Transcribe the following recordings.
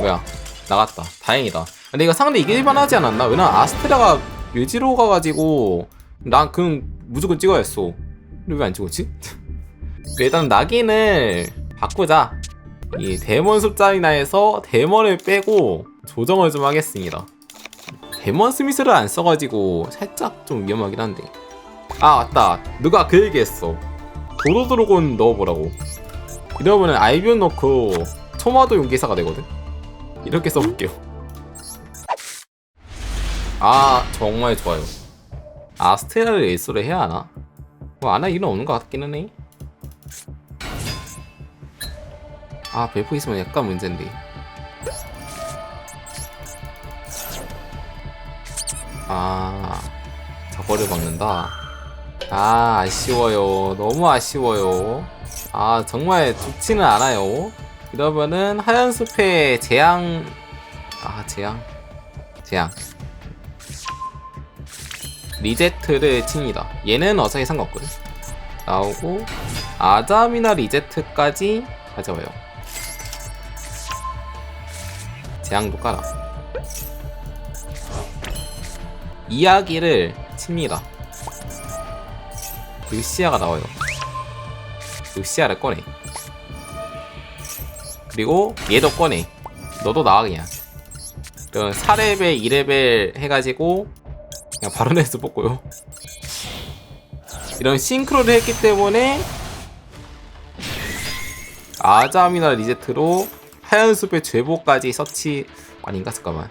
뭐야? 나갔다. 다행이다. 근데 이거 상대 이길만 하지 않았나? 왜냐면 아스트라가 묘지로 가가지고 난 그럼 무조건 찍어야 했어. 근데 왜 안 찍었지? 일단 낙인을 바꾸자. 이 데몬 숫자리나에서 데몬을 빼고 조정을 좀 하겠습니다. 데몬 스미스를 안 써가지고 살짝 좀 위험하긴 한데. 아 맞다. 누가 그 얘기했어. 도로드로곤 넣어보라고. 이러면은 알비온 넣고 토마도 용기사가 되거든 이렇게 써볼게요 아 정말 좋아요 아 스테라를 일소를 해야 하나? 뭐 안할 일은 없는 것 같기는 해. 아 벨포 있으면 약간 문제인데. 아 저거를 박는다. 아 아쉬워요. 너무 아쉬워요. 아 정말 좋지는 않아요. 이러면은 하얀 숲의 재앙 아 재앙 재앙 리제트를 칩니다. 얘는 어차피 상관없거든. 나오고 아잠이나 리제트까지 가져와요. 재앙도 깔아. 이야기를 칩니다. 루시아가 나와요. 루시아를 꺼내. 그리고 얘도 꺼내. 너도 나와 그냥. 그럼 4레벨, 2레벨 해가지고 그냥 바로 내서 뽑고요. 이런 싱크로를 했기 때문에 아잠이나 리제트로 하얀 숲의 죄보까지 서치 아닌가 잠깐만.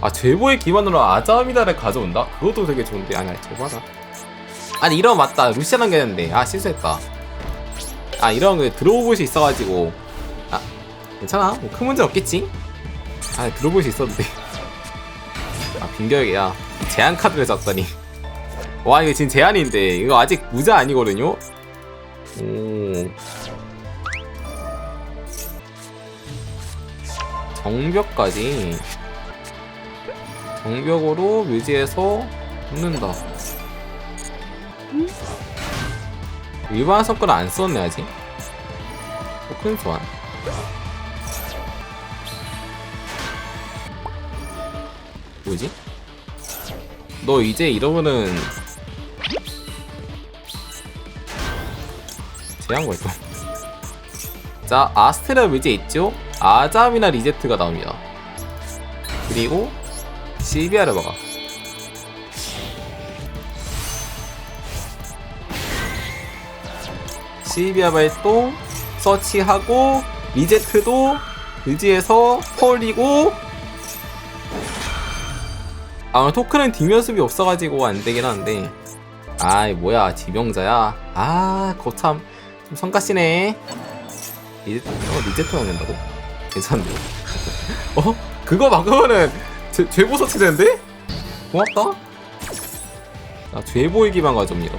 아 죄보의 기반으로 아잠이나를 가져온다? 그것도 되게 좋은데 아니 아니 죄보하자. 아니 이런 맞다 루시아랑 되는데 아 실수했다. 아 이런 거 들어볼 수 있어가지고 아 괜찮아? 뭐 큰 문제 없겠지? 아 들어볼 수 있었는데. 아 빙결이야. 제한 카드를 샀더니. 와 이거 지금 제한인데. 이거 아직 무자 아니거든요? 오. 정벽까지. 정벽으로 묘지에서 붙는다. 일반 성과를 안 썼네 아직? 큰 소환 뭐지? 너 이제 이러면은 제한 걸 거. 자, 아스테라 묘지에 있죠? 아잠이나 리제트가 나옵니다. 그리고 실비아를 막아. 실비아 발동 서치하고 리제트도 의지에서 펄리고 아 토큰은 뒷면습이 없어가지고 안되긴 하는데 아이 뭐야 지병자야 아 거참 좀 성가시네 리제트 어 리제트 넣는다고? 괜찮은데 어? 그거 막으면은 죄, 죄보 서치되는데? 고맙다 자 죄보이기만 가져옵니다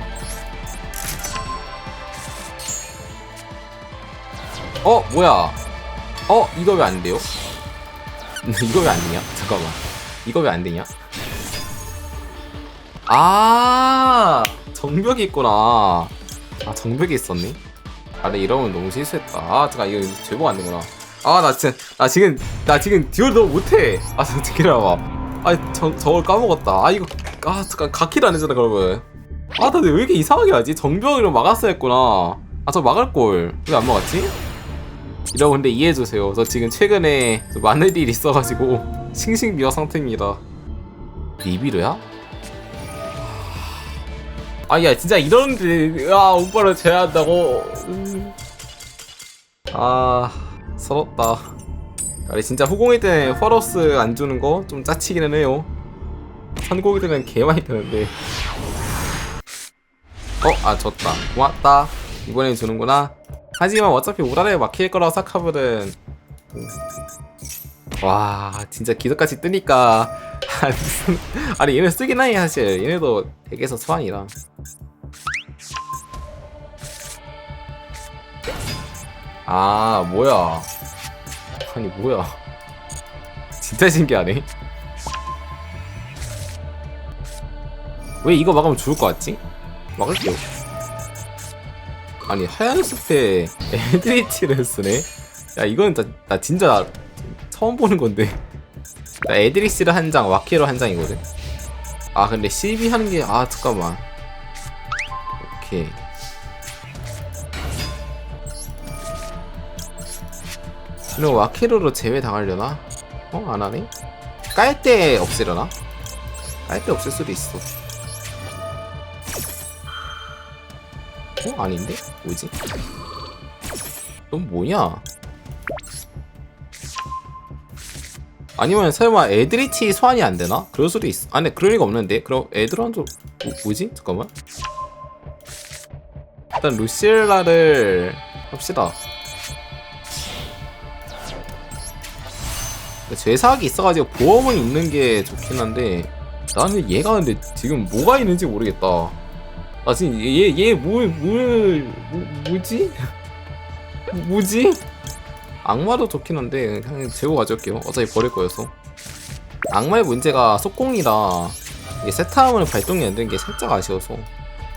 어 뭐야 어 이거 왜 안 돼요? 이거 왜 안 되냐? 잠깐만 이거 왜 안 되냐? 아 정벽이 있구나. 아 정벽이 있었네. 아 근데 이러면 너무 실수했다. 아 잠깐 이거 제보 안 되구나. 아 나 진짜 나 지금 나 지금 듀얼 너무 못해. 아 잠깐 기다려봐. 아 저, 저걸 까먹었다. 아 이거 아 잠깐 가키를 안 했잖아 그러면. 아 근데 왜 이렇게 이상하게 하지? 정벽으로 막았어야 했구나. 아 저 막을 걸. 왜 안 막았지? 이러고 근데 이해해주세요. 저 지금 최근에 저 많은 일이 있어가지고 싱싱미어 상태입니다. 리비르야? 아야 진짜 이런데 아 오빠를 제외한다고? 음. 아 서럽다. 아니 진짜 후공일 때 퍼러스 안 주는 거 좀 짜치기는 해요. 선공일 때는 개 많이 뜨는데. 어 아 졌다. 고맙다. 이번엔 주는구나. 하지만 어차피 오라를 막힐 거라고 생각하거든 와 진짜 기적같이 뜨니까. 아니, 무슨- 아니 얘네 쓰긴 하니 사실. 얘네도 덱에서 소환이라. 아 뭐야? 아니 뭐야? 진짜 신기하네. 왜 이거 막으면 죽을 것 같지? 막을게요. 아니 하얀 숲에 엘드리치를 쓰네? 야 이건 나, 나 진짜 처음 보는 건데 나 에드리스를 한 장, 와키로 한 장이거든 아 근데 CB 하는 게 아 잠깐만 오케이 그리고 와키로로 제외 당하려나? 어? 안 하네? 깔 때 없애려나? 깔 때 없앨 수도 있어 어? 아닌데? 뭐지? 넌 뭐냐? 아니면 설마 애드리치 소환이 안 되나? 그럴 수도 있어. 아, 근데 그럴 리가 없는데. 그럼 애드란 좀 뭐, 뭐지? 잠깐만. 일단 루시엘라를 합시다. 죄사학이 있어가지고 보험은 있는 게 좋긴 한데 나는 얘가 근데 지금 뭐가 있는지 모르겠다. 나 지금 얘 얘 뭘 뭘 뭐, 뭐지? 뭐- 뭐지? 악마도 좋긴 한데 그냥 재고 가져올게요. 어차피 버릴 거여서. 악마의 문제가 속공이라 이게 세타함을 발동이 안 되는 게 살짝 아쉬워서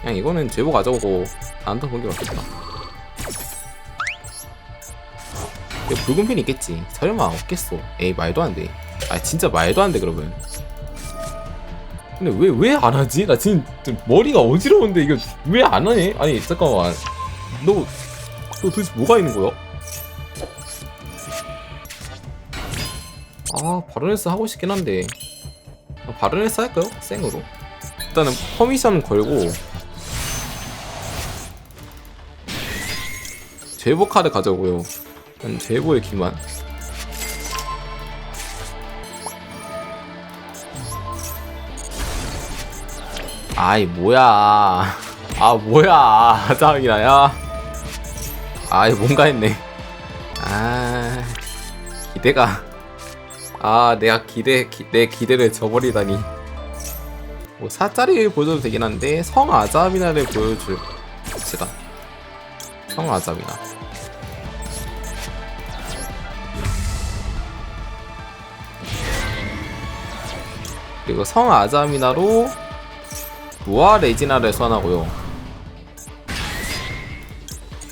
그냥 이거는 제보 가져오고 안더 본게 맞겠다. 이거 붉은 핀 있겠지. 설마 없겠어. 에이 말도 안 돼. 아 진짜 말도 안 돼 그러면. 근데 왜 왜 안 하지? 나 지금 좀 머리가 어지러운데 이거 왜 안 하니? 아니 잠깐만. 너, 너 도대체 뭐가 있는 거야? 아 바로네스 하고 싶긴 한데. 아, 바로네스 할까요? 생으로. 일단은 퍼미션 걸고. 제보 카드 가져오고요. 제보의 기만. 아이 뭐야. 아 뭐야. 짜증이나 야. 아이 뭔가 했네. 아 기대가 아 내가 기대 기, 내 기대를 저버리다니. 뭐 사짜리 보여줘도 되긴 한데 성아자미나를 보여줄 봅시다. 성아자미나. 그리고 성아자미나로 무아 레지나를 소환하고요.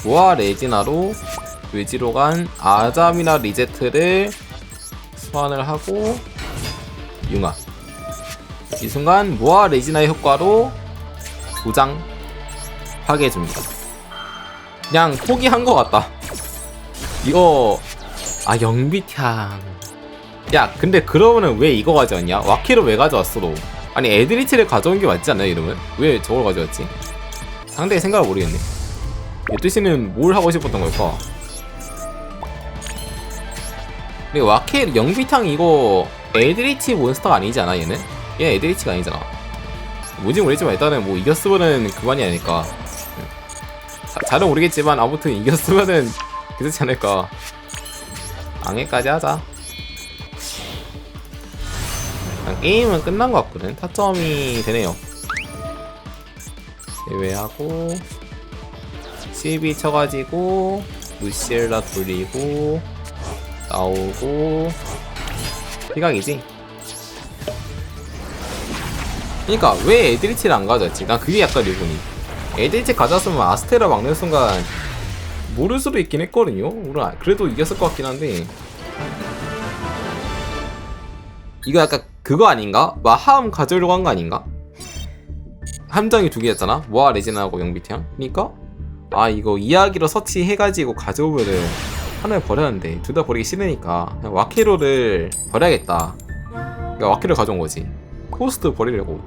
무아 레지나로 외지로 간 아자미나 리제트를 소환을 하고 융화. 이 순간 무아 레지나의 효과로 도장 파괴해줍니다. 그냥 포기한 것 같다. 이거 아 영비탕 야 근데 그러면은 왜 이거 가져왔냐? 와키를 왜 가져왔어 너? 아니 에드리치를 가져온 게 맞지 않나요 이러면 왜 저걸 가져왔지? 상대의 생각을 모르겠네. 이 뜻이는 뭘 하고 싶었던 걸까 그리고 와케 영비탕 이거 에드리치 몬스터가 아니지 않아 얘는? 얘 에드리치가 아니잖아. 뭔지 모르겠지만 일단은 뭐 이겼으면은 그만이 아닐까. 자, 잘은 모르겠지만 아무튼 이겼으면은 괜찮지 않을까. 방해까지 하자. 게임은 끝난 것 같거든. 타점이 되네요. 제외하고 12 쳐가지고 루시엘라 돌리고 나오고. 피각이지? 그니까 왜 에드리치를 안 가져왔지? 난 그게 약간 의문이. 에드리치 가져왔으면 아스테라 막는 순간 모를 수도 있긴 했거든요? 물론 그래도 이겼을 것 같긴 한데. 이거 약간 그거 아닌가? 마하음 가져오려고 한 거 아닌가? 함정이 두 개였잖아? 모아 레지나하고 영비태양 그니까? 아 이거 이야기로 서치해가지고 가져오면은 하나를 버렸는데 둘 다 버리기 싫으니까 그냥 와키로를 버려야겠다. 그러니까 와키를 가져온 거지. 코스트 버리려고